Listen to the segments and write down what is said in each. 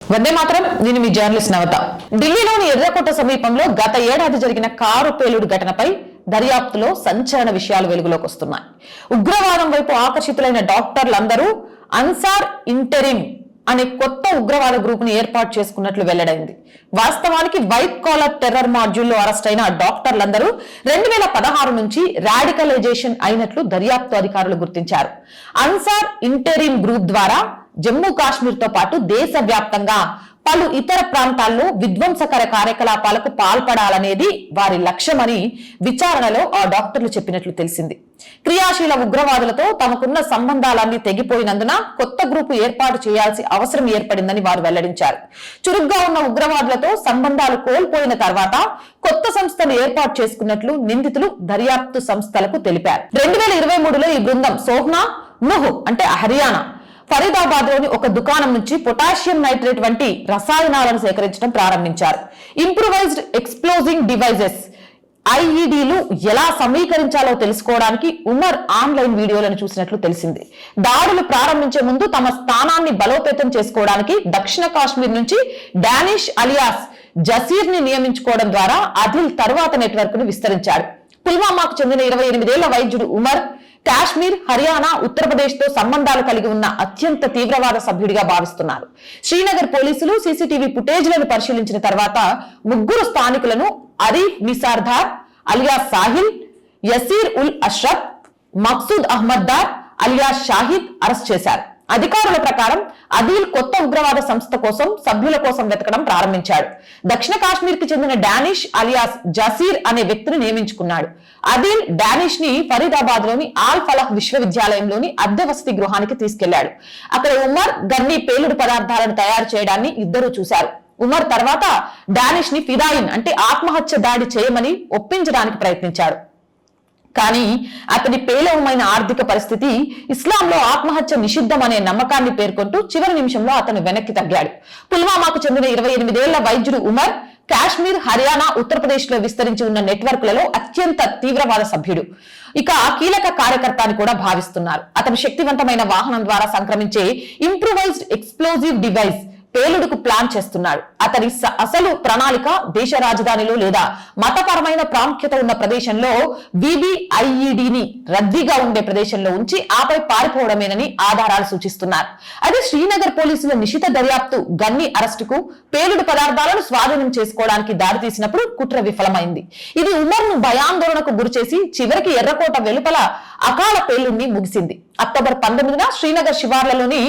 వందే మాత్రం నేను మీ జర్నలిస్ట్ నవత. ఢిల్లీలోని ఎర్రకోట సమీపంలో గత ఏడాది జరిగిన కారు పేలుడు ఘటనపై దర్యాప్తులో సంచలన విషయాలు వెలుగులోకి వస్తున్నాయి. ఉగ్రవాదం వైపు ఆకర్షితులైన డాక్టర్లందరూ అన్సార్ ఇంటెరిమ్ అనే కొత్త ఉగ్రవాద గ్రూప్ను ఏర్పాటు చేసుకున్నట్లు వెల్లడైంది. వాస్తవానికి వైట్ కాలర్ టెర్రర్ మాడ్యూల్లో అరెస్ట్ అయిన డాక్టర్లందరూ రెండు వేల పదహారు నుంచి రాడికలైజేషన్ అయినట్లు దర్యాప్తు అధికారులు గుర్తించారు. అన్సార్ ఇంటరీమ్ గ్రూప్ ద్వారా జమ్మూ కాశ్మీర్తో పాటు దేశవ్యాప్తంగా పలు ఇతర ప్రాంతాల్లో విధ్వంసకర కార్యకలాపాలకు పాల్పడాలనేది వారి లక్ష్యమని విచారణలో ఆ డాక్టర్లు చెప్పినట్లు తెలిసింది. క్రియాశీల ఉగ్రవాదులతో తమకున్న సంబంధాలన్నీ తెగిపోయినందున కొత్త గ్రూపు ఏర్పాటు చేయాల్సి అవసరం ఏర్పడిందని వారు వెల్లడించారు. చురుగ్గా ఉన్న ఉగ్రవాదులతో సంబంధాలు కోల్పోయిన తర్వాత కొత్త సంస్థను ఏర్పాటు చేసుకున్నట్లు నిందితులు దర్యాప్తు సంస్థలకు తెలిపారు. రెండు వేల ఇరవై మూడులో ఈ బృందం సోహ్నా నుహు అంటే హర్యానా ఫరీదాబాద్లోని ఒక దుకాణం నుంచి పొటాషియం నైట్రేట్ వంటి రసాయనాలను సేకరించడం ప్రారంభించారు. ఇంప్రూవైజ్డ్ ఎక్స్ప్లోజింగ్ డివైజెస్ ఐఈడీలు ఎలా సమీకరించాలో తెలుసుకోవడానికి ఉమర్ ఆన్లైన్ వీడియోలను చూసినట్లు తెలిసింది. దాడులు ప్రారంభించే ముందు తమ స్థానాన్ని బలోపేతం చేసుకోవడానికి దక్షిణ కాశ్మీర్ నుంచి డానిష్ అలియాస్ జసీర్ని నియమించుకోవడం ద్వారా అదిల్ తరువాత నెట్వర్క్ను విస్తరించాడు పుల్వామాకు చెందిన ఇరవై ఎనిమిదేళ్ళ వైద్యుడు ఉమర్ కాశ్మీర్ హర్యానా ఉత్తరప్రదేశ్తో సంబంధాలు కలిగి ఉన్న అత్యంత తీవ్రవాద సభ్యుడిగా భావిస్తున్నారు. శ్రీనగర్ పోలీసులు సీసీటీవీ ఫుటేజ్లను పరిశీలించిన తర్వాత ముగ్గురు స్థానికులను Arif Nisardar alias Sahil Yasir ul Ashraf Maqsood Ahmad Dar alias Shahid arrest చేశారు. అధికారుల ప్రకారం అదీల్ కొత్త ఉగ్రవాద సంస్థ కోసం సభ్యుల కోసం వెతకడం ప్రారంభించాడు. దక్షిణ కాశ్మీర్కి చెందిన డానిష్ అలియాస్ జసీర్ అనే వ్యక్తిని నియమించుకున్నాడు. అదీల్ డానిష్ని ఫరీదాబాద్లోని ఆల్ ఫలహ్ విశ్వవిద్యాలయంలోని అద్దె వసతి గృహానికి తీసుకెళ్ళాడు. అక్కడ ఉమర్ గన్ని పేలుడు పదార్థాలను తయారు చేయడాన్ని ఇద్దరు చూశారు. ఉమర్ తర్వాత డానిష్ని ఫిదాయిన్ అంటే ఆత్మహత్య దాడి చేయమని ఒప్పించడానికి ప్రయత్నించాడు కానీ అతని పేలవమైన ఆర్థిక పరిస్థితి ఇస్లాంలో ఆత్మహత్య నిషిద్ధం అనే నమ్మకాన్ని పేర్కొంటూ చివరి నిమిషంలో అతను వెనక్కి తగ్గాడు. పుల్వామాకు చెందిన ఇరవై ఎనిమిదేళ్ళ వైద్యుడు ఉమర్ కాశ్మీర్ హర్యానా ఉత్తరప్రదేశ్లో విస్తరించి ఉన్న నెట్వర్క్లలో అత్యంత తీవ్రవాద సభ్యుడు. ఇక కీలక కార్యకర్త అని కూడా భావిస్తున్నారు. అతను శక్తివంతమైన వాహనం ద్వారా సంక్రమించే ఇంప్రూవైజ్డ్ ఎక్స్ప్లోజివ్ డివైస్ పేలుడుకు ప్లాన్ చేస్తున్నాడు. అతని అసలు ప్రణాళిక దేశ రాజధానిలో లేదా మతపరమైన ప్రాముఖ్యత ఉన్న ప్రదేశంలో విబిఐఈడిని రద్దీగా ఉండే ప్రదేశంలో ఉంచి ఆపై పారిపోవడమేనని ఆధారాలు సూచిస్తున్నారు. అదే శ్రీనగర్ పోలీసుల నిశిత దర్యాప్తు గన్ని అరెస్టుకు పేలుడు పదార్థాలను స్వాధీనం చేసుకోవడానికి దారితీసినప్పుడు కుట్ర విఫలమైంది. ఇది ఉమర్ను భయాందోళనకు గురిచేసి చివరికి ఎర్రకోట వెలుపల అకాల పేలుడిని ముగిసింది. అక్టోబర్ పంతొమ్మిదిన శ్రీనగర్ శివార్లలోని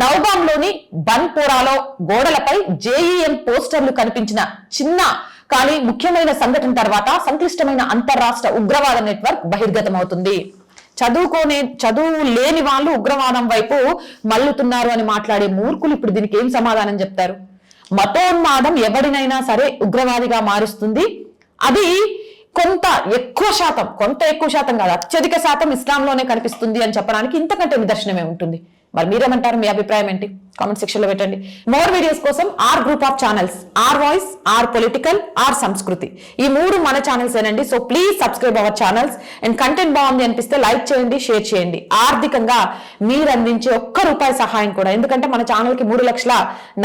నౌగాంలోని బన్పోరాలో గోడలపై జేఈఎం పోస్టర్లు కనిపించిన చిన్న కానీ ముఖ్యమైన సంఘటన తర్వాత సంక్లిష్టమైన అంతర్రాష్ట్ర ఉగ్రవాద నెట్వర్క్ బహిర్గతమవుతుంది. చదువుకోనే చదువు లేని వాళ్ళు ఉగ్రవాదం వైపు మల్లుతున్నారు అని మాట్లాడే మూర్ఖులు ఇప్పుడు దీనికి ఏం సమాధానం చెప్తారు? మతోన్మాదం ఎవరినైనా సరే ఉగ్రవాదిగా మారుస్తుంది. అది కొంత ఎక్కువ శాతం కొంత ఎక్కువ శాతం కాదు అత్యధిక శాతం ఇస్లాంలోనే కనిపిస్తుంది అని చెప్పడానికి ఇంతకంటే నిదర్శనమే ఉంటుంది. మరి మీరేమంటారు మీ అభిప్రాయం ఏంటి? కామెంట్ సెక్షన్లో పెట్టండి. మోర్ వీడియోస్ కోసం R group of channels R voice R political R Sanskriti ఈ మూడు మన ఛానల్స్ ఏనండి. So please subscribe our channels and content బాగుంది అనిపిస్తే లైక్ చేయండి షేర్ చేయండి. ఆర్థికంగా మీరు అందించే ఒక్క రూపాయి సహాయం కూడా. ఎందుకంటే మన ఛానల్కి మూడు లక్షల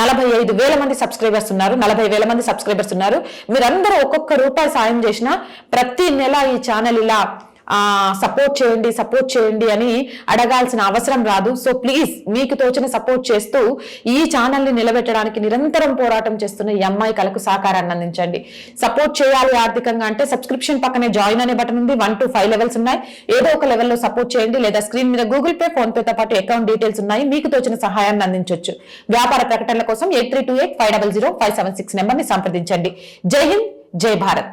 నలభై ఐదు వేల మంది సబ్స్క్రైబర్స్ ఉన్నారు. నలభై వేల మంది సబ్స్క్రైబర్స్ ఉన్నారు. మీరందరూ ఒక్కొక్క రూపాయి సాయం చేసినా ప్రతి నెల ఈ ఛానల్ ఇలా సపోర్ట్ చేయండి సపోర్ట్ చేయండి అని అడగాల్సిన అవసరం రాదు. సో ప్లీజ్ మీకు తోచిన సపోర్ట్ చేస్తూ ఈ ఛానల్ని నిలబెట్టడానికి నిరంతరం పోరాటం చేస్తున్న ఈ అమ్మాయి కలకు సహకారాన్ని అందించండి. సపోర్ట్ చేయాలి ఆర్థికంగా అంటే సబ్స్క్రిప్షన్ పక్కనే జాయిన్ అనే బటన్ ఉంది. వన్ టు ఫైవ్ లెవెల్స్ ఉన్నాయి. ఏదో ఒక లెవెల్లో సపోర్ట్ చేయండి. లేదా స్క్రీన్ మీద గూగుల్ పే ఫోన్ పేతో పాటు అకౌంట్ డీటెయిల్స్ ఉన్నాయి. మీకు తోచిన సహాయాన్ని అందించవచ్చు వ్యాపార ప్రకటనల కోసం eight three two eight five double zero five seven six నెంబర్ని సంప్రదించండి. జై హింద్ జై భారత్.